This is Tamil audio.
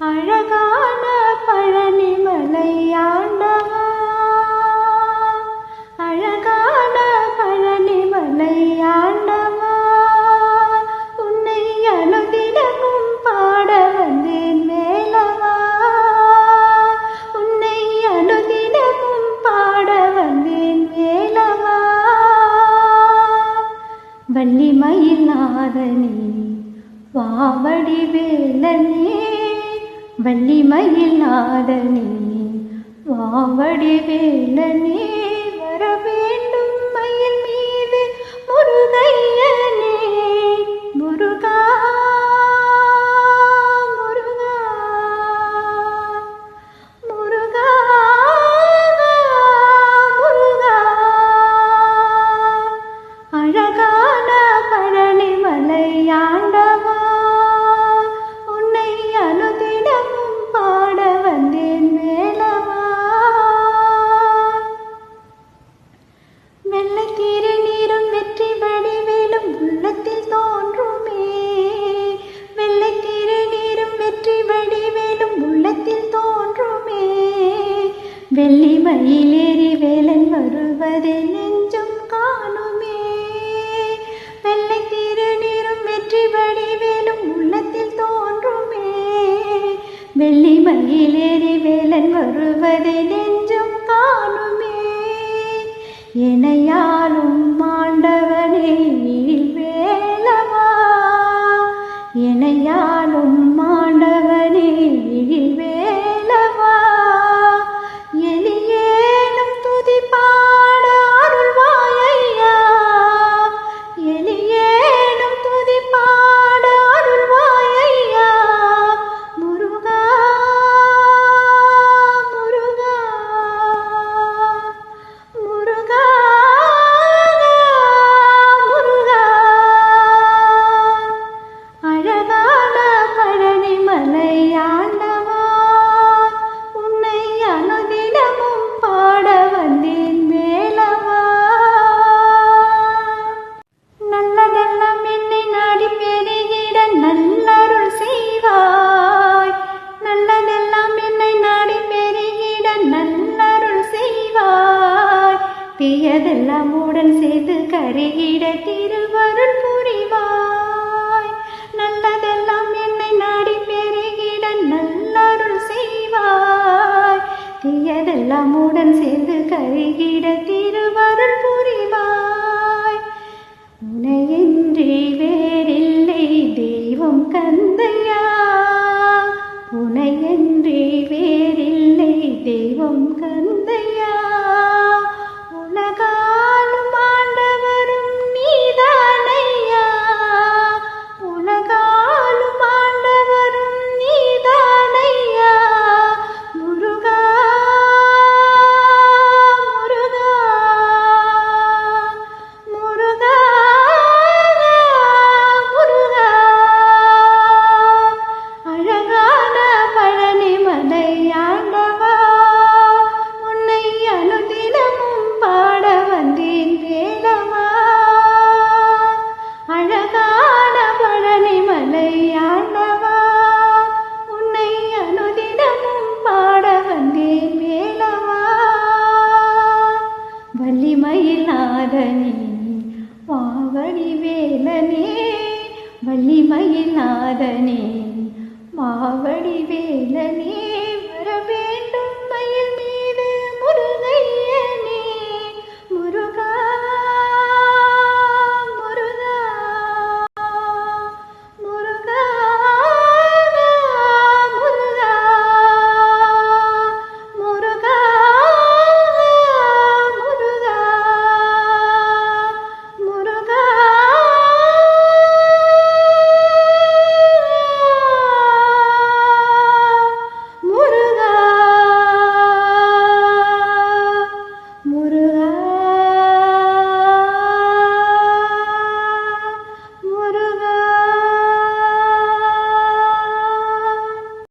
அழகான பழனிமலை ஆண்டவா அழகான பழனிமலை ஆண்டவா உன்னை அனுதினமும் பாட வந்தேன் மேலவா? உன்னை அனுதினமும் பாட வந்தேன் மேலவா? வள்ளிமயில் நாதனே வாவடி வேலனே வள்ளிமயில் நாதனே வாவடி வேலனே வேலன் வருவதை நெஞ்சம் காணுமே. வெள்ளை திருநீரும் வெற்றி வடிவேலும் உள்ளத்தில் தோன்றுமே. வெள்ளி மயிலேறி வேலன் வருவதை உடன் சேர்த்து கருகிட திருவருள் புரிவாய். நல்லதெல்லாம் என்னை நாடி பெருகிட நல்லருள் செய்வாய். தீயதெல்லாம் உடன் சேர்ந்து கருகிட திருவருள் புரிவாய். வள்ளிமயில் நாதனே வாவடி வேலனே வள்ளிமயில் நாதனே மாவடி வேலனே.